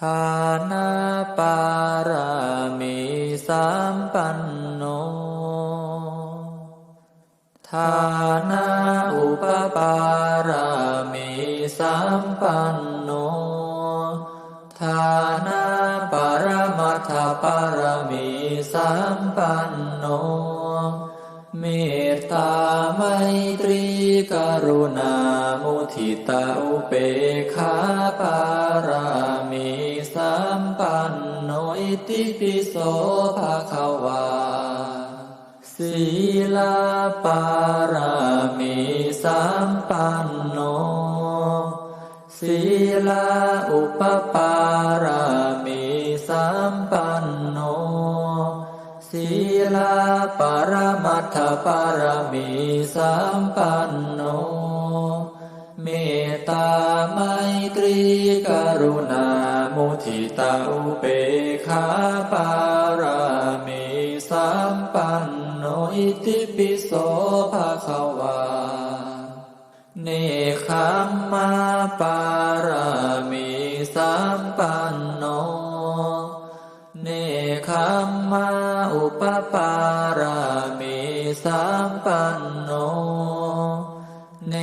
ทานาปารามิสามปันโน ทานาอุปปารามิสามปันโน ทานาปรมัตถปารามีสามปันโน เมตตาไมตรีกรุณามุทิตาอุเปขาปารา ติปิโสภะคะวาศีลาปารามีสามปันโนศีลาอุปปารามีสามปันโนศีลาปรมัตถปารามีสามปันโนเมตตาไมตรีกรุณา มุทิตาอุเบกขาปารามีสามปันโนอิติปิโสภะควาเนคขมมาปารามีสามปันโน เนคขมมาอุปปารามีสามปันโน เน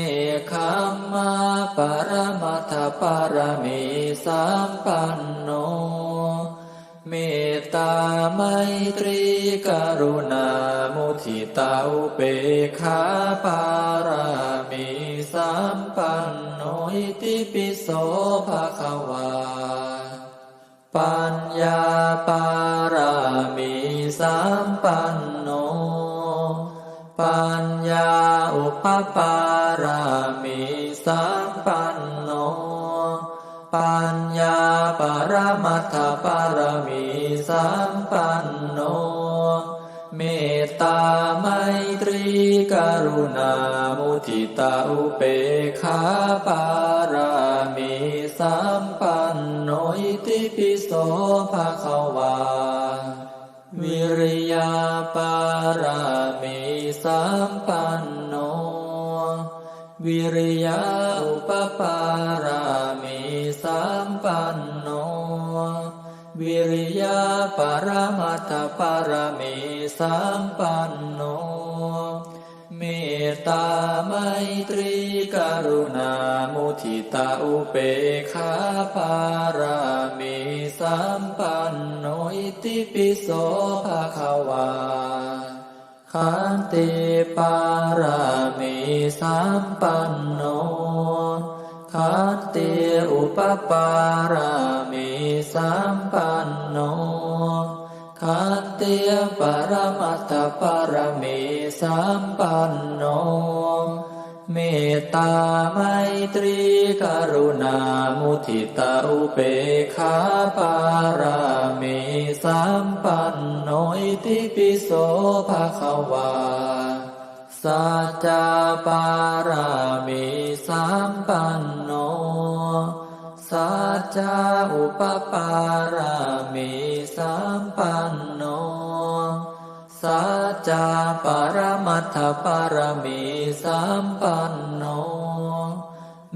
คขมมาปรมัตถปารมีสามปันโน เมตตาไมตรีกรุณามุทิตาอุเบกขาปารามีสามปันโนอิติปิโสภะคะวา ปัญญาปารามีสามปันโน ปัญญาอุปปารามีสามปันโน ปัญญาปรมัตถปารมีสามปันโน เมตตาไมตรีกรุณามุทิตาอุเบกขาปารามีสามปันโนอิติปิโสภะคะวา วิริยาปารามิสามปันโน วิริยาอุปปารามิสามปันโน วิริยาปรมัตถปารามิสามปันโน ตาไมตรีกรุณามุทิตาอุเบกขาปารามีสามปันโนอิติปิโสภะคะวาขันติปารามีสามปันโนขันติอุปปารามีสามปัน ติยปรมัตถปารมีสามปันโน เมตตาไมตรีกรุณามุทิตาอุเบกขาปารามีสามปันโนอิติปิโสภะคะวาสัจจาปารามีสามปันโนสัจจาอุปปารามีสามปันโน จาปรมัตถปารมีสามปันโน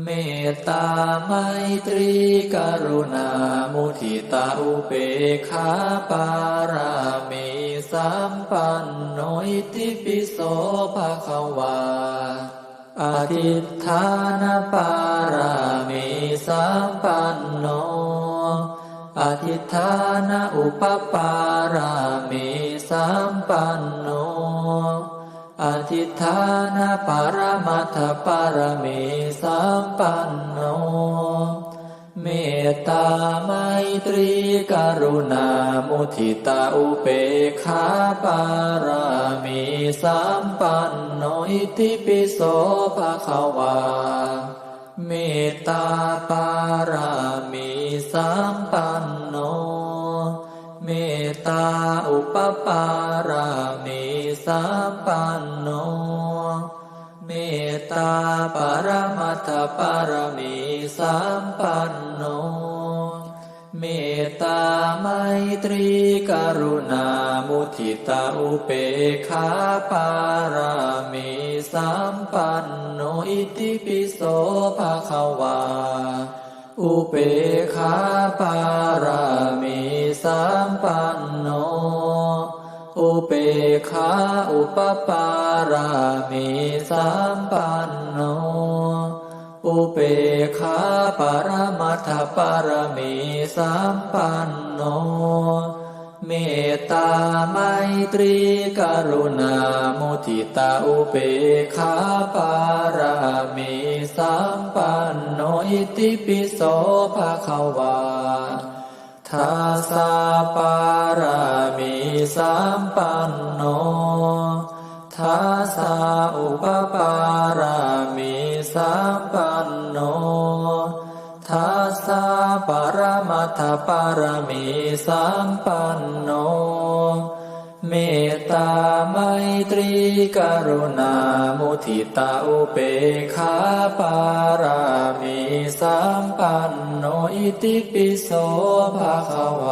เมตตาไมตรีกรุณามุทิตาอุเบกขาปารามีสามปันโนอิติปิโสภะคะวาอธิฐานปารามีสามปันโน อธิฏฐานอุปปารามีสามปันโนอธิฏฐานปรมัตถปารมีสามปันโน เมตตาไมตรีกรุณามุทิตาอุเบกขาปารามีสามปันโนอิติปิโสภะคะวา เมตตาปารามีสามปัน ตตาอุปปารามีสามปันโนเมตตาปรมัตถปารมีสามปันโน เมตตาไมตรีกรุณามุทิตาอุเบกขาปารามีสามปันโน อิติปิโสภะคะวา อุเปขาปารามิสัมปันโน อุเปขาอุปปารามิสัมปันโน อุเปขาปรมัตถปารมิสัมปันโน เมตตาไมตรีกรุณามุทิตาอุเปกขาปารามิสัมปันโนอิติปิโสภะคะวาทัสสะปารามิสัมปันโนทัสสะอุปปารามิสัมปันโนทัสสะ ทปารมิสัมปันโน เมตตาไมตรีกรุณามุทิตาอุเบกขาปารามิสัมปันโนอิติปิโสภะคะว